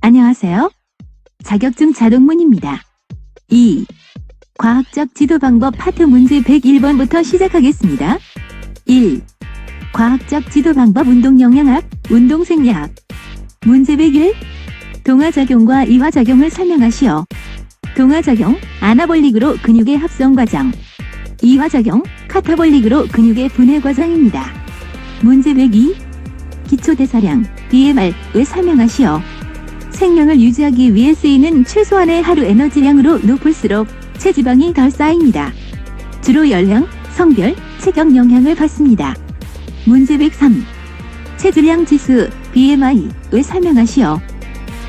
안녕하세요. 자격증 자동문입니다. 2. 과학적 지도 방법 파트 문제 101번부터 시작하겠습니다. 1. 과학적 지도 방법 운동 영양학, 운동 생리학. 문제 101. 동화작용과 이화작용을 설명하시오. 동화작용, 아나볼릭으로 근육의 합성 과정. 이화작용, 카타볼릭으로 근육의 분해 과정입니다. 문제 102. 기초대사량, BMR을 설명하시오. 생명을 유지하기 위해 쓰이는 최소한의 하루 에너지량으로 높을수록 체지방이 덜 쌓입니다. 주로 연령, 성별, 체격 영향을 받습니다. 문제 103. 체질량 지수 BMI를 설명하시오.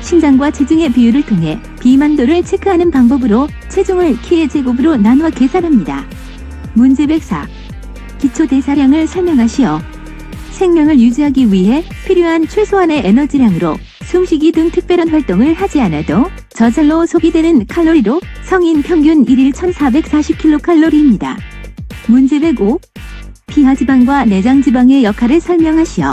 신장과 체중의 비율을 통해 비만도를 체크하는 방법으로 체중을 키의 제곱으로 나누어 계산합니다. 문제 104. 기초 대사량을 설명하시오. 생명을 유지하기 위해 필요한 최소한의 에너지량으로 숨쉬기 등 특별한 활동을 하지 않아도 저절로 소비되는 칼로리로 성인 평균 1일 1440kcal입니다. 문제 105. 피하지방과 내장지방의 역할을 설명하시오.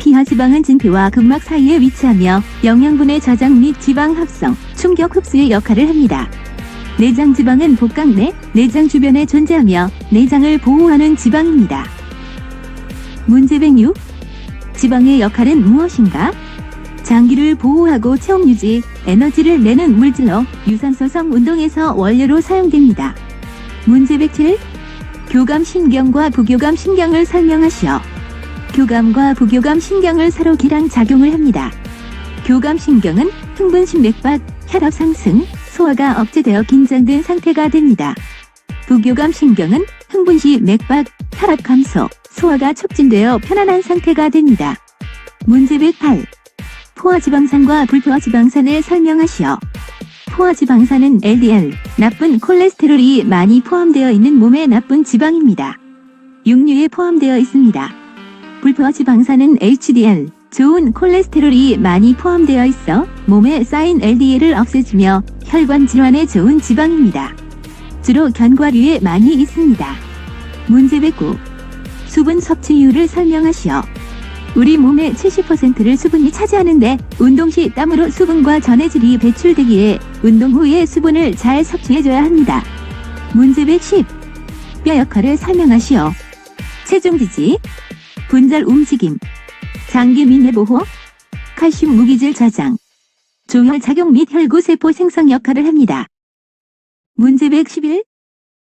피하지방은 진피와 근막 사이에 위치하며 영양분의 저장 및 지방 합성, 충격 흡수의 역할을 합니다. 내장지방은 복강 내 내장 주변에 존재하며 내장을 보호하는 지방입니다. 문제 106. 지방의 역할은 무엇인가? 장기를 보호하고 체온 유지, 에너지를 내는 물질로 유산소 성 운동에서 원료로 사용됩니다. 문제 107. 교감 신경과 부교감 신경을 설명하시오. 교감과 부교감 신경을 서로 기랑 작용을 합니다. 교감 신경은 흥분 심맥박, 혈압 상승, 소화가 억제되어 긴장된 상태가 됩니다. 부교감 신경은 흥분 시 맥박, 혈압 감소, 소화가 촉진되어 편안한 상태가 됩니다. 문제 108. 포화지방산과 불포화지방산을 설명하시오. 포화지방산은 LDL, 나쁜 콜레스테롤이 많이 포함되어 있는 몸의 나쁜 지방입니다. 육류에 포함되어 있습니다. 불포화지방산은 HDL, 좋은 콜레스테롤이 많이 포함되어 있어 몸에 쌓인 LDL을 없애주며 혈관 질환에 좋은 지방입니다. 주로 견과류에 많이 있습니다. 문제 109. 수분 섭취율을 설명하시오. 우리 몸의 70%를 수분이 차지하는데 운동 시 땀으로 수분과 전해질이 배출되기에 운동 후에 수분을 잘 섭취해줘야 합니다. 문제 110. 뼈 역할을 설명하시오. 체중 지지, 분절 움직임, 장기 민해 보호, 칼슘 무기질 저장, 조혈 작용 및 혈구 세포 생성 역할을 합니다. 문제 111.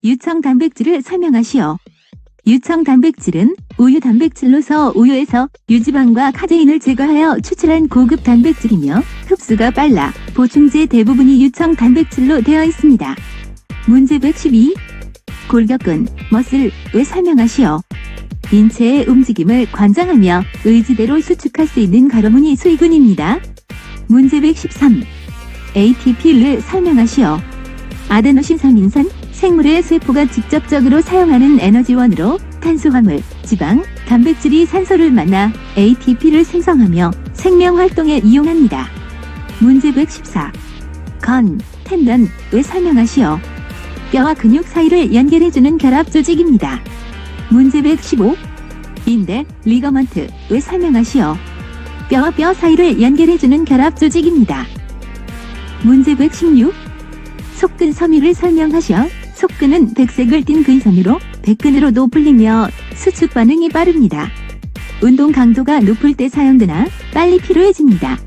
유청 단백질을 설명하시오. 유청 단백질은 우유 단백질로서 우유에서 유지방과 카제인을 제거하여 추출한 고급 단백질이며 흡수가 빨라 보충제 대부분이 유청 단백질로 되어 있습니다. 문제 112. 골격근, 머슬을 설명하시오. 인체의 움직임을 관장하며 의지대로 수축할 수 있는 가로무늬 수의근입니다. 문제 113. ATP를 설명하시오. 아데노신산인산 생물의 세포가 직접적으로 사용하는 에너지원으로 탄수화물, 지방, 단백질이 산소를 만나 ATP를 생성하며 생명 활동에 이용합니다. 문제 114. 건, 텐던을 설명하시오. 뼈와 근육 사이를 연결해주는 결합 조직입니다. 문제 115. 인대, 리거먼트를 설명하시오. 뼈와 뼈 사이를 연결해주는 결합 조직입니다. 문제 116. 속근 섬유를 설명하시오. 속근은 백색을 띤 근섬유로 백근으로도 불리며 수축 반응이 빠릅니다. 운동 강도가 높을 때 사용되나 빨리 피로해집니다.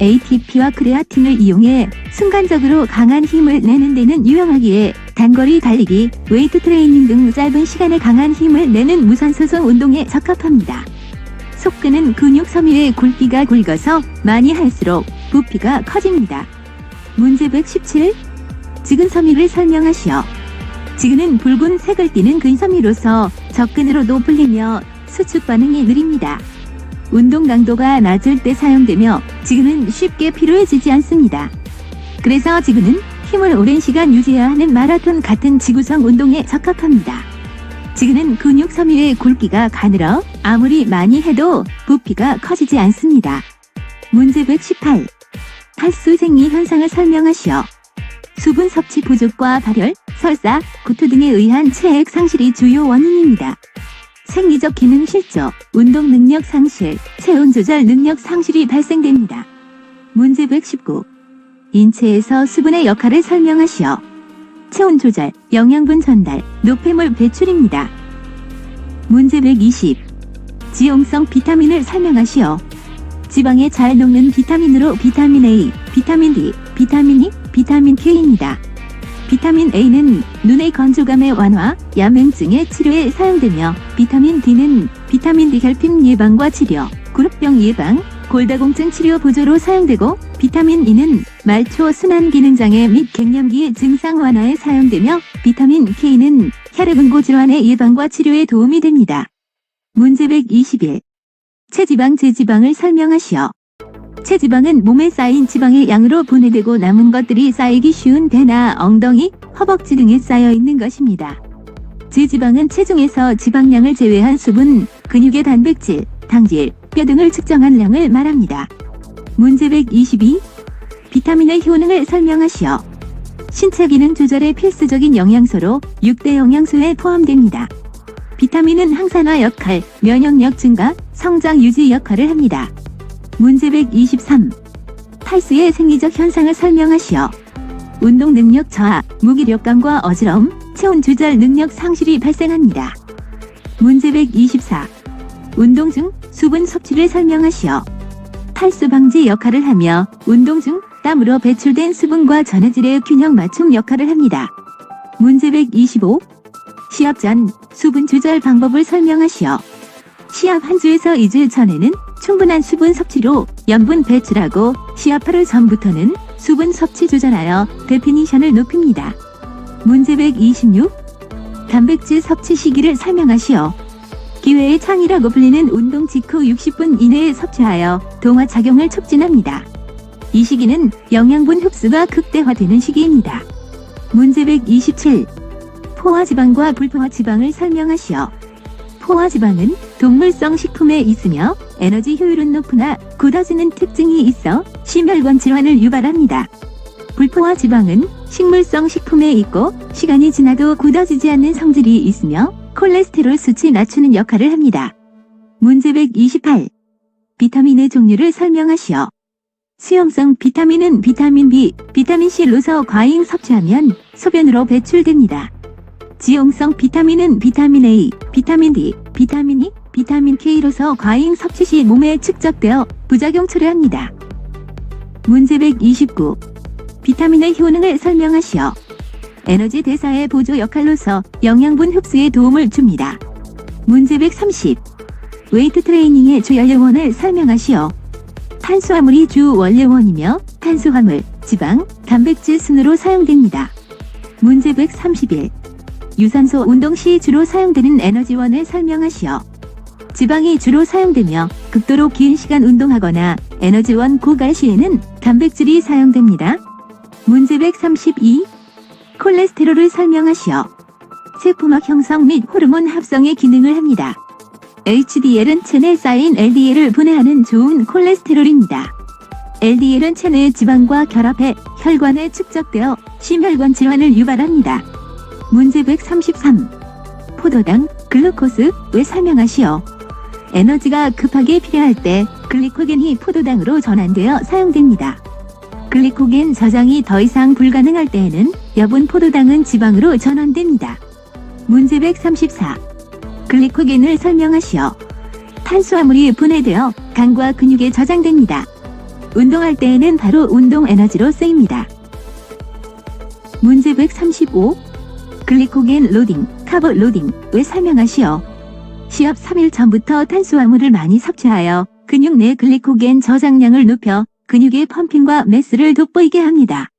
ATP와 크레아틴을 이용해 순간적으로 강한 힘을 내는 데는 유용하기에 단거리 달리기, 웨이트 트레이닝 등 짧은 시간에 강한 힘을 내는 무산소성 운동에 적합합니다. 속근은 근육 섬유의 굵기가 굵어서 많이 할수록 부피가 커집니다. 문제 117. 지근 섬유를 설명하시오. 지근은 붉은 색을 띠는 근섬유로서 접근으로도 불리며 수축 반응이 느립니다. 운동 강도가 낮을 때 사용되며 지근은 쉽게 피로해지지 않습니다. 그래서 지근은 힘을 오랜 시간 유지해야 하는 마라톤 같은 지구성 운동에 적합합니다. 지근은 근육 섬유의 굵기가 가늘어 아무리 많이 해도 부피가 커지지 않습니다. 문제 118. 탈수생리 현상을 설명하시오. 수분 섭취 부족과 발열, 설사, 구토 등에 의한 체액 상실이 주요 원인입니다. 생리적 기능 실조, 운동 능력 상실, 체온 조절 능력 상실이 발생됩니다. 문제 119. 인체에서 수분의 역할을 설명하시오. 체온 조절, 영양분 전달, 노폐물 배출입니다. 문제 120. 지용성 비타민을 설명하시오. 지방에 잘 녹는 비타민으로 비타민 A, 비타민 D, 비타민 E, 비타민 K입니다. 비타민 A는 눈의 건조감의 완화, 야맹증의 치료에 사용되며 비타민 D는 비타민 D 결핍 예방과 치료, 그룹병 예방, 골다공증 치료 보조로 사용되고 비타민 E는 말초 순환 기능 장애 및 갱년기의 증상 완화에 사용되며 비타민 K는 혈액응고 질환의 예방과 치료에 도움이 됩니다. 문제 121. 체지방 제지방을 설명하시오. 체지방은 몸에 쌓인 지방의 양으로 분해되고 남은 것들이 쌓이기 쉬운 배나 엉덩이, 허벅지 등에 쌓여 있는 것입니다. 제지방은 체중에서 지방량을 제외한 수분, 근육의 단백질, 당질, 뼈 등을 측정한 양을 말합니다. 문제 122. 비타민의 효능을 설명하시오. 신체 기능 조절에 필수적인 영양소로 6대 영양소에 포함됩니다. 비타민은 항산화 역할, 면역력 증가, 성장 유지 역할을 합니다. 문제 123. 탈수의 생리적 현상을 설명하시오. 운동 능력 저하, 무기력감과 어지러움, 체온 조절 능력 상실이 발생합니다. 문제 124. 운동 중 수분 섭취를 설명하시오. 탈수 방지 역할을 하며 운동 중 땀으로 배출된 수분과 전해질의 균형 맞춤 역할을 합니다. 문제 125. 시합 전 수분 조절 방법을 설명하시오. 시합 한 주에서 2주 전에는 충분한 수분 섭취로 염분 배출하고 하루 전부터는 수분 섭취 조절하여 데피니션을 높입니다. 문제 126. 단백질 섭취 시기를 설명하시오. 기회의 창이라고 불리는 운동 직후 60분 이내에 섭취하여 동화 작용을 촉진합니다. 이 시기는 영양분 흡수가 극대화되는 시기입니다. 문제 127. 포화지방과 불포화지방을 설명하시오. 포화지방은 동물성 식품에 있으며 에너지 효율은 높으나 굳어지는 특징이 있어 심혈관 질환을 유발합니다. 불포화 지방은 식물성 식품에 있고 시간이 지나도 굳어지지 않는 성질이 있으며 콜레스테롤 수치 낮추는 역할을 합니다. 문제 128. 비타민의 종류를 설명하시오. 수용성 비타민은 비타민 B, 비타민 C로서 과잉 섭취하면 소변으로 배출됩니다. 지용성 비타민은 비타민 A, 비타민 D, 비타민 E, 비타민 K로서 과잉 섭취 시 몸에 축적되어 부작용 초래합니다. 문제 129. 비타민의 효능을 설명하시오. 에너지 대사의 보조 역할로서 영양분 흡수에 도움을 줍니다. 문제 130. 웨이트 트레이닝의 주 연료원을 설명하시오. 탄수화물이 주 원료원이며 탄수화물, 지방, 단백질 순으로 사용됩니다. 문제 131. 유산소 운동 시 주로 사용되는 에너지원을 설명하시오. 지방이 주로 사용되며 극도로 긴 시간 운동하거나 에너지원 고갈 시에는 단백질이 사용됩니다. 문제 132. 콜레스테롤을 설명하시오. 세포막 형성 및 호르몬 합성의 기능을 합니다. HDL은 체내에 쌓인 LDL을 분해하는 좋은 콜레스테롤입니다. LDL은 체내 지방과 결합해 혈관에 축적되어 심혈관 질환을 유발합니다. 문제 133. 포도당, 글루코스, 왜 설명하시오. 에너지가 급하게 필요할 때 글리코겐이 포도당으로 전환되어 사용됩니다. 글리코겐 저장이 더 이상 불가능할 때에는 여분 포도당은 지방으로 전환됩니다. 문제 134. 글리코겐을 설명하시오. 탄수화물이 분해되어 간과 근육에 저장됩니다. 운동할 때에는 바로 운동 에너지로 쓰입니다. 문제 135. 글리코겐 로딩, 카보 로딩, 왜 설명하시오. 시합 3일 전부터 탄수화물을 많이 섭취하여 근육 내 글리코겐 저장량을 높여 근육의 펌핑과 매스를 돋보이게 합니다.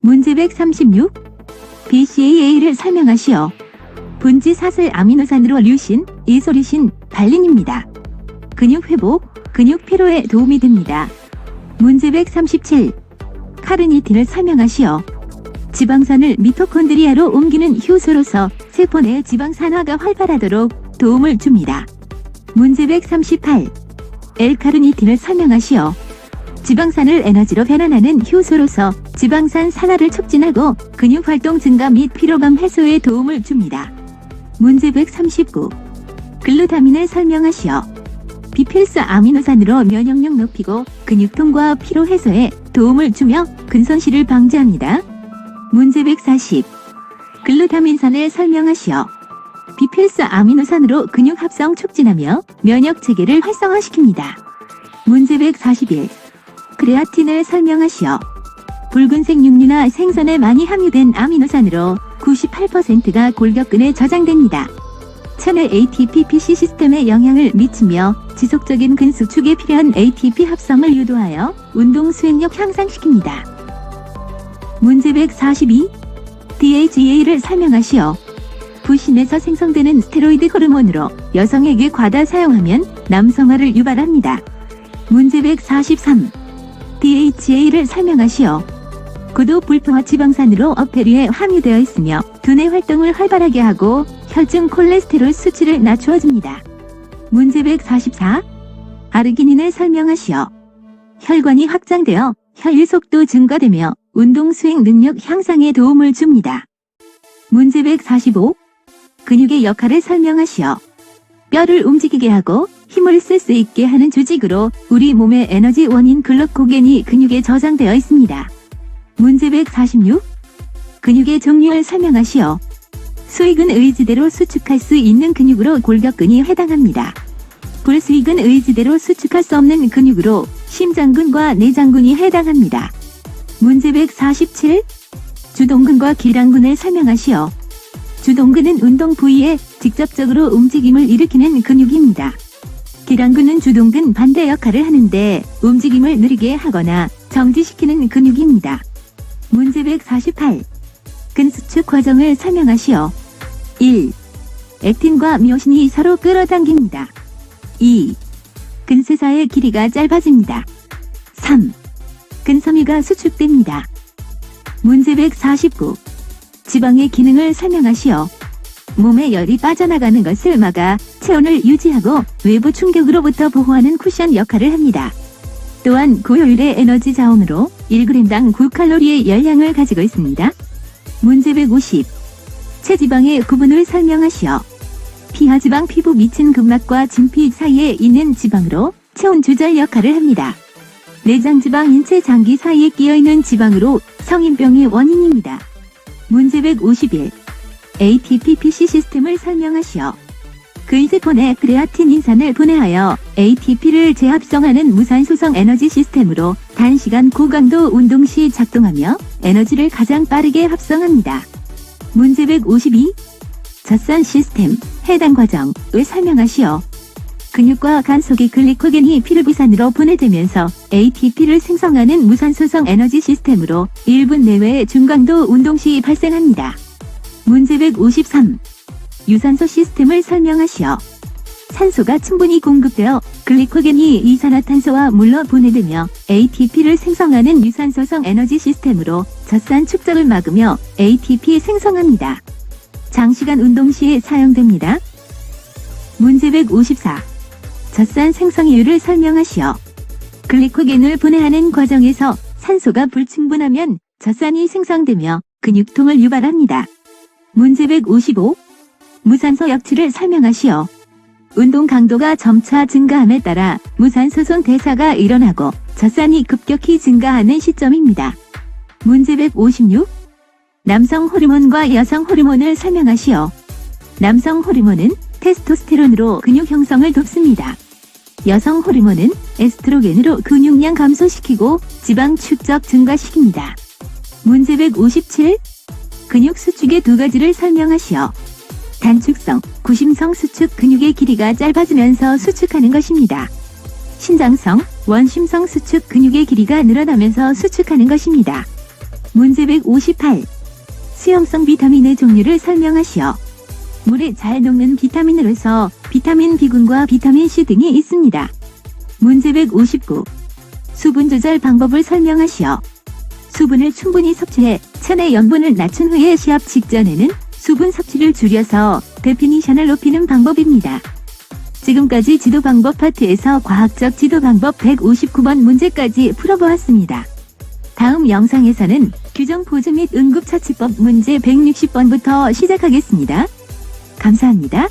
문제 136. BCAA를 설명하시오. 분지 사슬 아미노산으로 류신, 이소리신, 발린입니다. 근육 회복, 근육 피로에 도움이 됩니다. 문제 137. 카르니틴을 설명하시오. 지방산을 미토콘드리아로 옮기는 효소로서 세포 내 지방 산화가 활발하도록 도움을 줍니다. 문제 138. L카르니틴을 설명하시오. 지방산을 에너지로 변환하는 효소로서 지방산 산화를 촉진하고 근육 활동 증가 및 피로감 해소에 도움을 줍니다. 문제 139. 글루타민을 설명하시오. 비필수 아미노산으로 면역력 높이고 근육통과 피로 해소에 도움을 주며 근손실을 방지합니다. 문제 140. 글루타민산을 설명하시오. 비필수 아미노산으로 근육 합성 촉진하며 면역 체계를 활성화시킵니다. 문제 141. 크레아틴을 설명하시오. 붉은색 육류나 생선에 많이 함유된 아미노산으로 98%가 골격근에 저장됩니다. 체내 ATP PC 시스템에 영향을 미치며 지속적인 근수축에 필요한 ATP 합성을 유도하여 운동 수행력 향상시킵니다. 문제 142. DHEA를 설명하시오. 부신에서 생성되는 스테로이드 호르몬으로 여성에게 과다 사용하면 남성화를 유발합니다. 문제 143. DHA를 설명하시오. 고도 불포화 지방산으로 어패류에 함유되어 있으며 두뇌 활동을 활발하게 하고 혈중 콜레스테롤 수치를 낮추어줍니다. 문제 144. 아르기닌을 설명하시오. 혈관이 확장되어 혈류 속도 증가되며 운동 수행 능력 향상에 도움을 줍니다. 문제 145. 근육의 역할을 설명하시오. 뼈를 움직이게 하고 힘을 쓸 수 있게 하는 조직으로 우리 몸의 에너지 원인 글루코겐이 근육에 저장되어 있습니다. 문제 146. 근육의 종류를 설명하시오. 수익은 의지대로 수축할 수 있는 근육으로 골격근이 해당합니다. 불수익은 의지대로 수축할 수 없는 근육으로 심장근과 내장근이 해당합니다. 문제 147. 주동근과 기랑근을 설명하시오. 주동근은 운동 부위에 직접적으로 움직임을 일으키는 근육입니다. 기랑근은 주동근 반대 역할을 하는데 움직임을 느리게 하거나 정지시키는 근육입니다. 문제 148. 근수축 과정을 설명하시오. 1. 액틴과 미오신이 서로 끌어당깁니다. 2. 근세사의 길이가 짧아집니다. 3. 근섬유가 수축됩니다. 문제 149. 지방의 기능을 설명하시오. 몸에 열이 빠져나가는 것을 막아 체온을 유지하고 외부 충격으로부터 보호하는 쿠션 역할을 합니다. 또한 고효율의 에너지 자원으로 1g당 9칼로리의 열량을 가지고 있습니다. 문제 150. 체지방의 구분을 설명하시오. 피하지방 피부 미친 근막과 진피 사이에 있는 지방으로 체온 조절 역할을 합니다. 내장지방 인체 장기 사이에 끼어있는 지방으로 성인병의 원인입니다. 문제 151. ATP-PC 시스템을 설명하시오. 근세포 내 크레아틴 인산을 분해하여 ATP를 재합성하는 무산소성 에너지 시스템으로 단시간 고강도 운동 시 작동하며 에너지를 가장 빠르게 합성합니다. 문제 152. 젖산 시스템, 해당 과정을 설명하시오. 근육과 간 속의 글리코겐이 피르부산으로 분해되면서 ATP를 생성하는 무산소성 에너지 시스템으로 1분 내외의 중강도 운동 시 발생합니다. 문제 153. 유산소 시스템을 설명하시오. 산소가 충분히 공급되어 글리코겐이 이산화탄소와 물로 분해되며 ATP를 생성하는 유산소성 에너지 시스템으로 젖산 축적을 막으며 ATP 생성합니다. 장시간 운동 시에 사용됩니다. 문제 154. 젖산 생성 이유를 설명하시오. 글리코겐을 분해하는 과정에서 산소가 불충분하면 젖산이 생성되며 근육통을 유발합니다. 문제 155. 무산소 역치를 설명하시오. 운동 강도가 점차 증가함에 따라 무산소손 대사가 일어나고 젖산이 급격히 증가하는 시점입니다. 문제 156. 남성 호르몬과 여성 호르몬을 설명하시오. 남성 호르몬은 테스토스테론으로 근육 형성을 돕습니다. 여성 호르몬은 에스트로겐으로 근육량 감소시키고 지방 축적 증가시킵니다. 문제 157. 근육 수축의 두 가지를 설명하시오. 단축성, 구심성 수축 근육의 길이가 짧아지면서 수축하는 것입니다. 신장성, 원심성 수축 근육의 길이가 늘어나면서 수축하는 것입니다. 문제 158. 수용성 비타민의 종류를 설명하시오. 물에 잘 녹는 비타민으로서 비타민 B군과 비타민 C 등이 있습니다. 문제 159. 수분 조절 방법을 설명하시오. 수분을 충분히 섭취해 체내 염분을 낮춘 후에 시합 직전에는 수분 섭취를 줄여서 데피니션을 높이는 방법입니다. 지금까지 지도 방법 파트에서 과학적 지도 방법 159번 문제까지 풀어보았습니다. 다음 영상에서는 규정 보조 및 응급 처치법 문제 160번부터 시작하겠습니다. 감사합니다.